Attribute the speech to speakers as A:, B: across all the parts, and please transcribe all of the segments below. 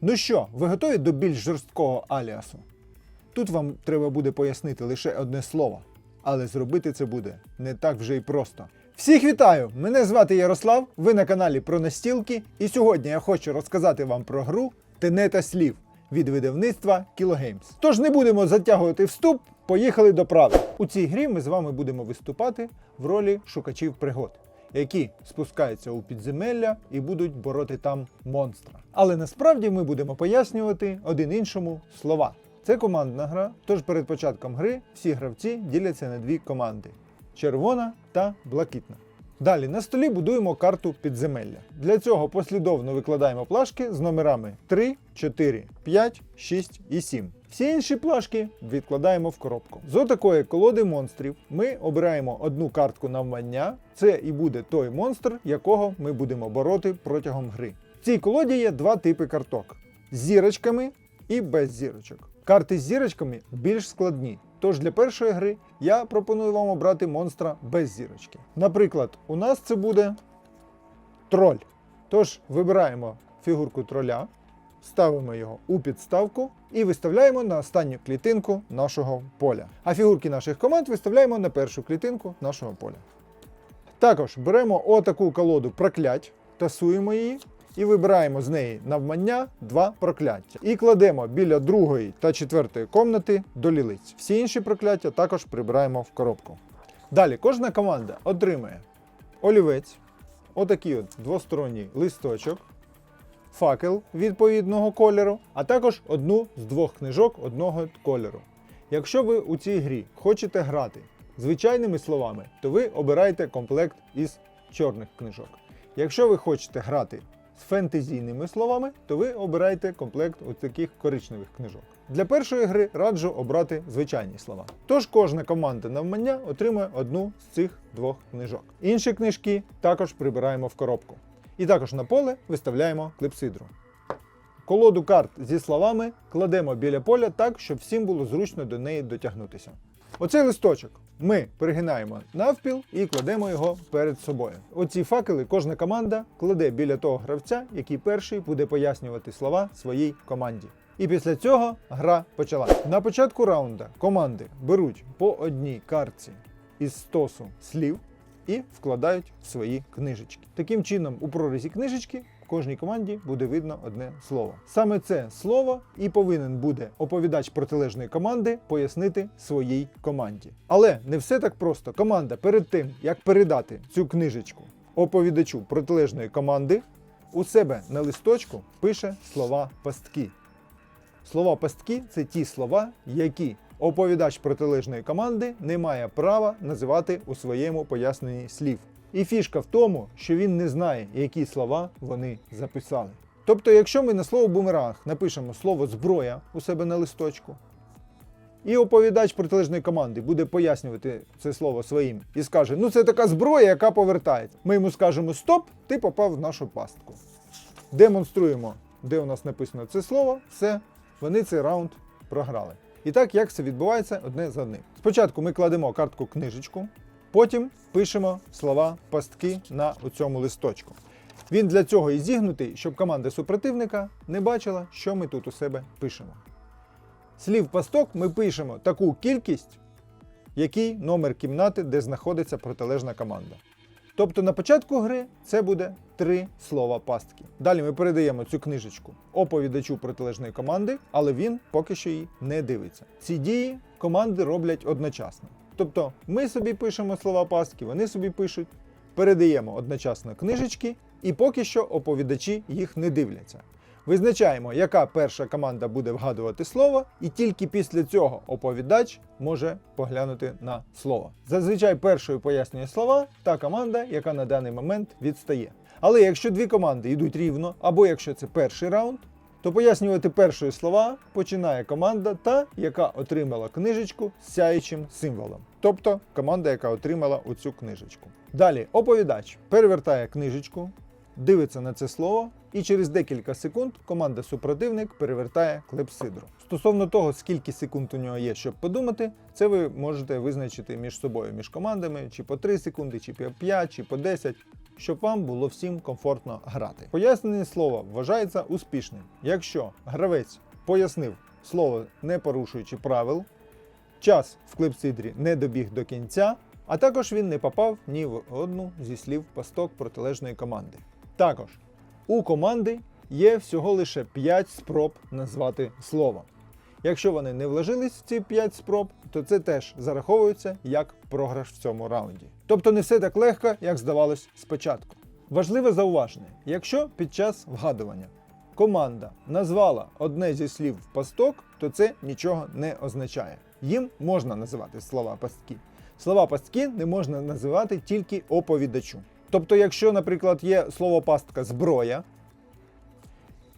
A: Ну що, ви готові до більш жорсткого аліасу? Тут вам треба буде пояснити лише одне слово, але зробити це буде не так вже й просто. Всіх вітаю! Мене звати Ярослав, ви на каналі про настілки, і сьогодні я хочу розказати вам про гру Тенета слів від видавництва Kilogames. Тож не будемо затягувати вступ, поїхали до правил. У цій грі ми з вами будемо виступати в ролі шукачів пригод, які спускаються у підземелля і будуть бороти там монстра. Але насправді ми будемо пояснювати один іншому слова. Це командна гра, тож перед початком гри всі гравці діляться на дві команди: червона та блакитна. Далі на столі будуємо карту підземелля. Для цього послідовно викладаємо плашки з номерами 3, 4, 5, 6 і 7. Всі інші плашки відкладаємо в коробку. З отакої колоди монстрів ми обираємо одну картку навмання. Це і буде той монстр, якого ми будемо бороти протягом гри. В цій колоді є два типи карток: з зірочками і без зірочок. Карти з зірочками більш складні. Тож для першої гри я пропоную вам обрати монстра без зірочки. Наприклад, у нас це буде троль. Тож вибираємо фігурку троля, ставимо його у підставку і виставляємо на останню клітинку нашого поля. А фігурки наших команд виставляємо на першу клітинку нашого поля. Також беремо отаку колоду проклять, тасуємо її і вибираємо з неї навмання два прокляття. І кладемо біля другої та четвертої комнати до лілиць. Всі інші прокляття також прибираємо в коробку. Далі кожна команда отримує олівець, отакий от двосторонній листочок, факел відповідного кольору, а також одну з двох книжок одного кольору. Якщо ви у цій грі хочете грати звичайними словами, то ви обираєте комплект із чорних книжок. Якщо ви хочете грати з фентезійними словами, то ви обираєте комплект ось таких коричневих книжок. Для першої гри раджу обрати звичайні слова. Тож кожна команда навмання отримує одну з цих двох книжок. Інші книжки також прибираємо в коробку. І також на поле виставляємо клепсидру. Колоду карт зі словами кладемо біля поля так, щоб всім було зручно до неї дотягнутися. Оцей листочок ми перегинаємо навпіл і кладемо його перед собою. Оці факели кожна команда кладе біля того гравця, який перший буде пояснювати слова своїй команді. І після цього гра почалась. На початку раунда команди беруть по одній картці із стосу слів і вкладають в свої книжечки. Таким чином, у прорізі книжечки кожній команді буде видно одне слово. Саме це слово і повинен буде оповідач протилежної команди пояснити своїй команді. Але не все так просто. Команда перед тим, як передати цю книжечку оповідачу протилежної команди, у себе на листочку пише слова пастки. Слова пастки це ті слова, які оповідач протилежної команди не має права називати у своєму поясненні слів. І фішка в тому, що він не знає, які слова вони записали. Тобто, якщо ми на слово бумеранг напишемо слово зброя у себе на листочку, і оповідач протилежної команди буде пояснювати це слово своїм і скаже: ну це така зброя, яка повертається. Ми йому скажемо Стоп, ти попав в нашу пастку. Демонструємо, де у нас написано це слово, все, вони цей раунд програли. І так, як це відбувається одне за одним. Спочатку ми кладемо картку книжечку, потім пишемо слова пастки на цьому листочку. Він для цього і зігнутий, щоб команда супротивника не бачила, що ми тут у себе пишемо. Слів пасток ми пишемо таку кількість, який номер кімнати, де знаходиться протилежна команда. Тобто на початку гри це буде три слова пастки. Далі ми передаємо цю книжечку оповідачу протилежної команди, але він поки що її не дивиться. Ці дії команди роблять одночасно. Тобто ми собі пишемо слова пастки, вони собі пишуть, передаємо одночасно книжечки, і поки що оповідачі їх не дивляться. Визначаємо, яка перша команда буде вгадувати слово, і тільки після цього оповідач може поглянути на слово. Зазвичай першою пояснює слова та команда, яка на даний момент відстає. Але якщо дві команди йдуть рівно, або якщо це перший раунд, то пояснювати першою слова починає команда, та яка отримала книжечку з сяючим символом. Тобто команда, яка отримала оцю книжечку. Далі оповідач перевертає книжечку, дивиться на це слово, і через декілька секунд команда супротивник перевертає клепсидру. Стосовно того, скільки секунд у нього є, щоб подумати, це ви можете визначити між собою, між командами, чи по 3 секунди, чи по 5, чи по 10. Щоб вам було всім комфортно грати. Пояснене слово вважається успішним, якщо гравець пояснив слово не порушуючи правил, час в клипсидрі не добіг до кінця, а також він не попав ні в одну зі слів пасток протилежної команди. Також у команди є всього лише 5 спроб назвати слово. Якщо вони не вложились в ці 5 спроб, то це теж зараховується як програш в цьому раунді. Тобто не все так легко, як здавалось спочатку. Важливе зауваження: якщо під час вгадування команда назвала одне зі слів в пасток, то це нічого не означає. Їм можна називати слова пастки. Слова пастки не можна називати тільки оповідачу. Тобто, якщо, наприклад, є слово пастка зброя,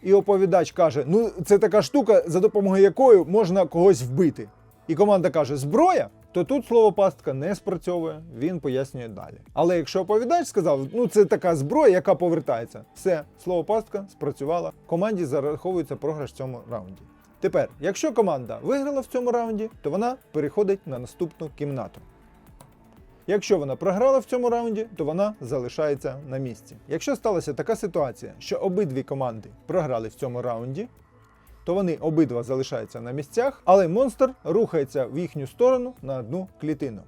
A: і оповідач каже: ну це така штука, за допомогою якої можна когось вбити. І команда каже зброя, то тут слово пастка не спрацьовує, він пояснює далі. Але якщо оповідач сказав, ну це така зброя, яка повертається, все, слово пастка спрацювало, команді зараховується програш в цьому раунді. Тепер, якщо команда виграла в цьому раунді, то вона переходить на наступну кімнату. Якщо вона програла в цьому раунді, то вона залишається на місці. Якщо сталася така ситуація, що обидві команди програли в цьому раунді, то вони обидва залишаються на місцях, але монстр рухається в їхню сторону на одну клітину.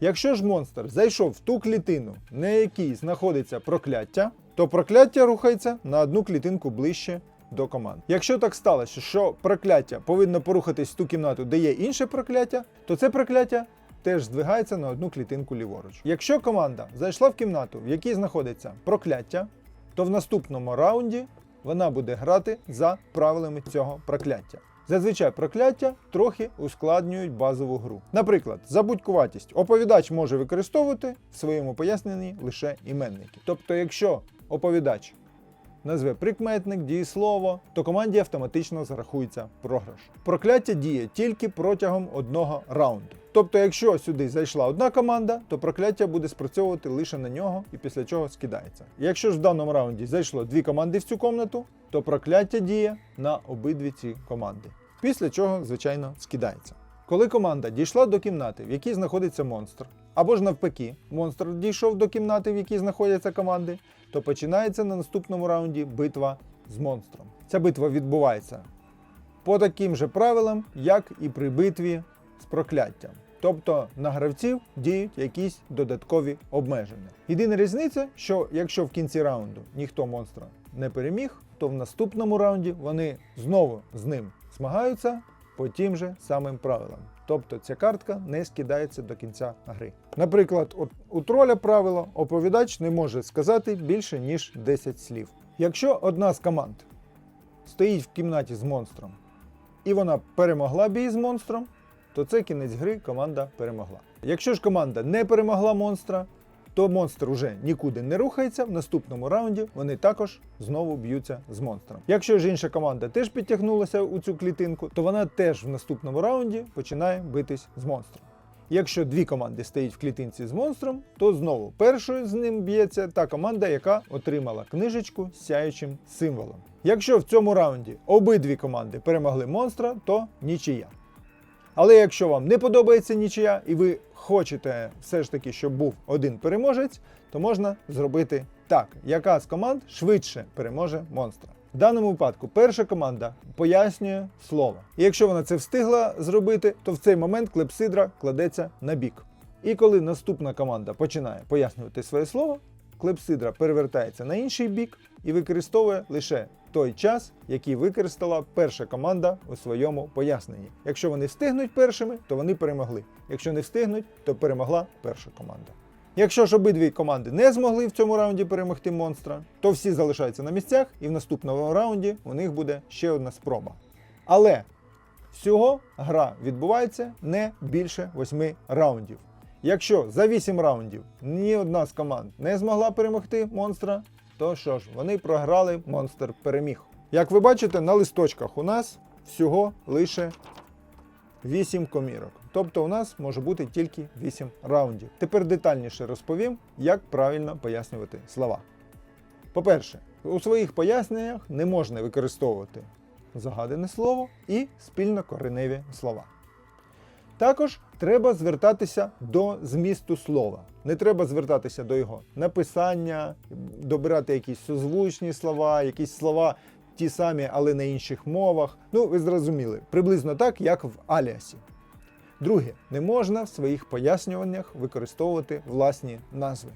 A: Якщо ж монстр зайшов в ту клітину, на якій знаходиться прокляття, то прокляття рухається на одну клітинку ближче до команд. Якщо так сталося, що прокляття повинно порухатись в ту кімнату, де є інше прокляття, то це прокляття теж здвигається на одну клітинку ліворуч. Якщо команда зайшла в кімнату, в якій знаходиться прокляття, то в наступному раунді вона буде грати за правилами цього прокляття. Зазвичай прокляття трохи ускладнюють базову гру. Наприклад, забудькуватість оповідач може використовувати в своєму поясненні лише іменники. Тобто, якщо оповідач назве прикметник, дієслово, то команді автоматично зарахується програш. Прокляття діє тільки протягом одного раунду. Тобто, якщо сюди зайшла одна команда, то прокляття буде спрацьовувати лише на нього і після чого скидається. Якщо ж в даному раунді зайшло дві команди в цю комнату, то прокляття діє на обидві ці команди. Після чого, звичайно, скидається. Коли команда дійшла до кімнати, в якій знаходиться монстр, або ж навпаки, монстр дійшов до кімнати, в якій знаходяться команди, то починається на наступному раунді битва з монстром. Ця битва відбувається по таким же правилам, як і при битві з прокляттям. Тобто на гравців діють якісь додаткові обмеження. Єдина різниця, що якщо в кінці раунду ніхто монстра не переміг, то в наступному раунді вони знову з ним змагаються по тим же самим правилам. Тобто ця картка не скидається до кінця гри. Наприклад, у троля правило оповідач не може сказати більше ніж 10 слів. Якщо одна з команд стоїть в кімнаті з монстром і вона перемогла бій з монстром, то це кінець гри команда перемогла. Якщо ж команда не перемогла монстра, то монстр уже нікуди не рухається. В наступному раунді вони також знову б'ються з монстром. Якщо ж інша команда теж підтягнулася у цю клітинку, то вона теж в наступному раунді починає битись з монстром. Якщо дві команди стоять в клітинці з монстром, то знову першою з ним б'ється та команда, яка отримала книжечку з сяючим символом. Якщо в цьому раунді обидві команди перемогли монстра, то нічия. Але якщо вам не подобається нічия і ви хочете все ж таки, щоб був один переможець, то можна зробити так, яка з команд швидше переможе монстра. В даному випадку перша команда пояснює слово. І якщо вона це встигла зробити, то в цей момент клепсидра кладеться на бік. І коли наступна команда починає пояснювати своє слово, клепсидра перевертається на інший бік і використовує лише той час, який використала перша команда у своєму поясненні. Якщо вони встигнуть першими, то вони перемогли. Якщо не встигнуть, то перемогла перша команда. Якщо ж обидві команди не змогли в цьому раунді перемогти монстра, то всі залишаються на місцях, і в наступному раунді у них буде ще одна спроба. Але всього гра відбувається не більше 8 раундів. Якщо за 8 раундів ні одна з команд не змогла перемогти монстра, то що ж, вони програли, монстр переміг. Як ви бачите, на листочках у нас всього лише 8 комірок. Тобто у нас може бути тільки 8 раундів. Тепер детальніше розповім, як правильно пояснювати слова. По-перше, у своїх поясненнях не можна використовувати загадане слово і спільнокореневі слова. Також треба звертатися до змісту слова. Не треба звертатися до його написання, добирати якісь созвучні слова, якісь слова ті самі, але на інших мовах. Ну, ви зрозуміли, приблизно так, як в аліасі. Друге, не можна в своїх пояснюваннях використовувати власні назви.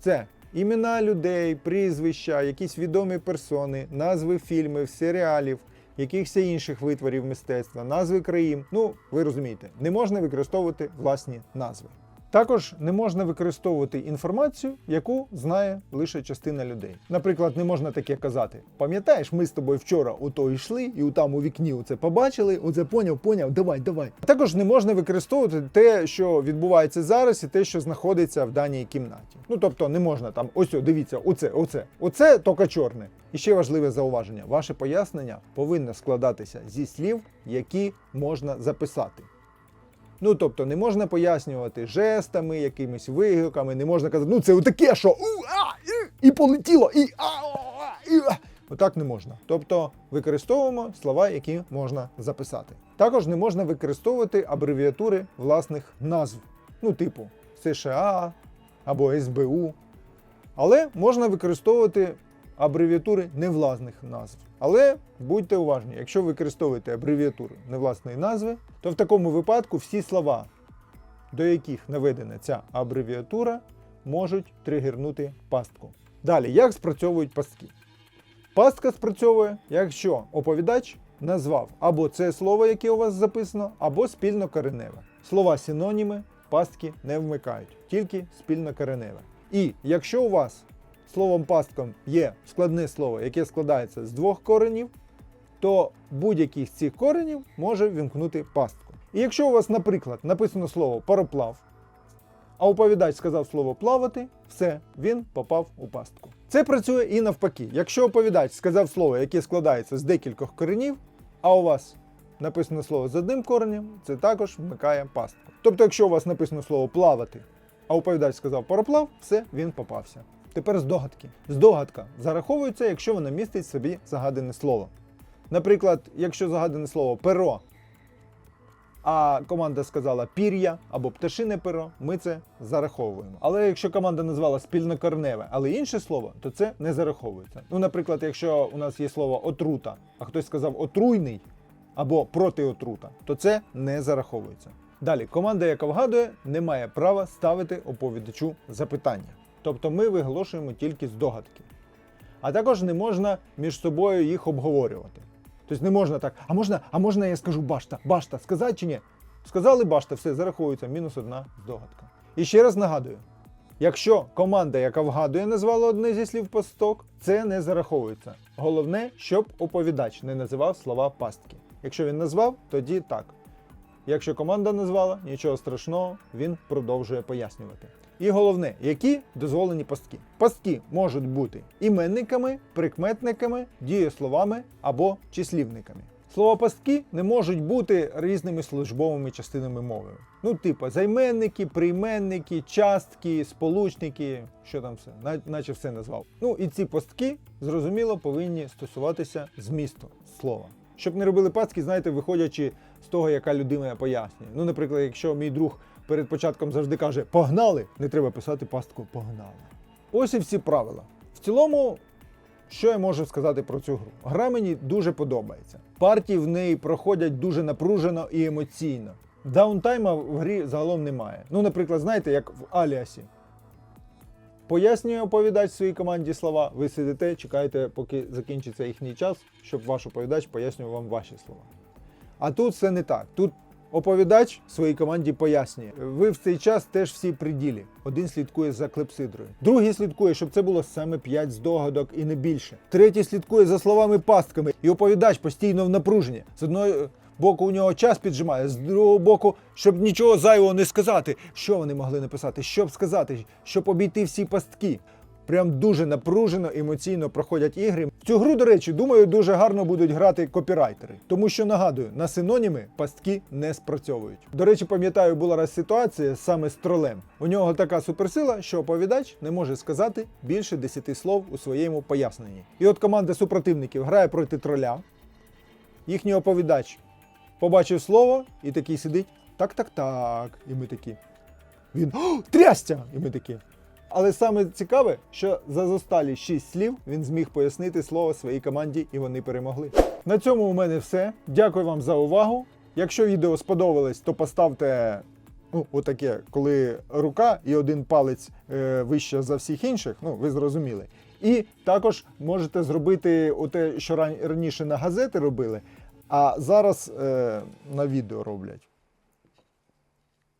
A: Це імена людей, прізвища, якісь відомі персони, назви фільмів, серіалів, якихось інших витворів мистецтва, назви країн. Ну, ви розумієте, не можна використовувати власні назви. Також не можна використовувати інформацію, яку знає лише частина людей. Наприклад, не можна таке казати. Пам'ятаєш, ми з тобою вчора ото йшли, і у там у вікні оце побачили, оце поняв, поняв, давай, давай. Також не можна використовувати те, що відбувається зараз, і те, що знаходиться в даній кімнаті. Ну тобто не можна там, ось, о, дивіться, оце, оце, оце тока чорне. І ще важливе зауваження: ваше пояснення повинно складатися зі слів, які можна записати. Ну, тобто, не можна пояснювати жестами, якимись вигуками, не можна казати, ну це отаке, що у, а, і, і полетіло, і а, а, і а. Отак не можна. Тобто використовуємо слова, які можна записати. Також не можна використовувати абревіатури власних назв, ну, типу США або СБУ. Але можна використовувати абревіатури невласних назв. Але будьте уважні, якщо ви використовуєте абревіатуру невласної назви, то в такому випадку всі слова, до яких наведена ця абревіатура, можуть тригернути пастку. Далі, як спрацьовують пастки? Пастка спрацьовує, якщо оповідач назвав або це слово, яке у вас записано, або спільно кореневе. Слова синоніми пастки не вмикають, тільки спільно кореневе. І якщо у вас словом пастком є складне слово, яке складається з двох коренів, то будь-який з цих коренів може вімкнути пастку. І якщо у вас, наприклад, написано слово пароплав, а оповідач сказав слово плавати, все, він попав у пастку. Це працює і навпаки. Якщо оповідач сказав слово, яке складається з декількох коренів, а у вас написано слово з одним коренем, це також вмикає пастку. Тобто, якщо у вас написано слово плавати, а оповідач сказав пароплав, все, він попався. Тепер здогадки. Здогадка зараховується, якщо вона містить в собі загадане слово. Наприклад, якщо загадане слово перо, а команда сказала пір'я або пташине перо, ми це зараховуємо. Але якщо команда назвала спільнокорневе, але інше слово, то це не зараховується. Ну, наприклад, якщо у нас є слово отрута, а хтось сказав отруйний або протиотрута, то це не зараховується. Далі, команда, яка вгадує, не має права ставити оповідачу запитання. Тобто ми виголошуємо тільки здогадки. А також не можна між собою їх обговорювати. Тобто не можна так, а можна, а можна я скажу башта, башта, сказати чи ні? Сказали башта, все, зараховується, мінус одна здогадка. І ще раз нагадую: якщо команда, яка вгадує, назвала одне зі слів пасток, це не зараховується. Головне, щоб оповідач не називав слова пастки. Якщо він назвав, тоді так. Якщо команда назвала, нічого страшного, він продовжує пояснювати. І головне, які дозволені пастки. Пастки можуть бути іменниками, прикметниками, дієсловами або числівниками. Слова пастки не можуть бути різними службовими частинами мови. Ну, типу, займенники, прийменники, частки, сполучники, що там все, наче все назвав. Ну і ці пастки, зрозуміло, повинні стосуватися змісту слова. Щоб не робили пастки, знаєте, виходячи з того, яка людина пояснює. Ну, наприклад, якщо мій друг перед початком завжди каже погнали, не треба писати пастку погнали. Ось і всі правила. В цілому, що я можу сказати про цю гру? Гра мені дуже подобається. Партії в неї проходять дуже напружено і емоційно. Даунтайма в грі загалом немає. Ну, наприклад, знаєте, як в Аліасі. Пояснює оповідач своїй команді слова, ви сидите, чекаєте, поки закінчиться їхній час, щоб ваш оповідач пояснював вам ваші слова. А тут все не так. Тут оповідач своїй команді пояснює. Ви в цей час теж всі при ділі. Один слідкує за клепсидрою, другий слідкує, щоб це було саме 5 здогадок і не більше. Третій слідкує за словами пастками, і оповідач постійно в напруженні. З одної боку у нього час піджимає, з другого боку, щоб нічого зайвого не сказати. Що вони могли написати? Щоб сказати, щоб обійти всі пастки. Прям дуже напружено, емоційно проходять ігри. В цю гру, до речі, думаю, дуже гарно будуть грати копірайтери. Тому що нагадую, на синоніми пастки не спрацьовують. До речі, пам'ятаю, була раз ситуація саме з тролем. У нього така суперсила, що оповідач не може сказати більше 10 слов у своєму поясненні. І от команда супротивників грає проти троля. Їхній оповідач побачив слово і такий сидить. так, так, так. І ми такі. Він «О, трястя! І ми такі. Але саме цікаве, що за зосталі 6 слів він зміг пояснити слово своїй команді, і вони перемогли. На цьому у мене все. Дякую вам за увагу. Якщо відео сподобалось, то поставте ну, отаке, коли рука і один палець е, вище за всіх інших. Ну, ви зрозуміли. І також можете зробити оте, що раніше на газети робили, а зараз е, на відео роблять.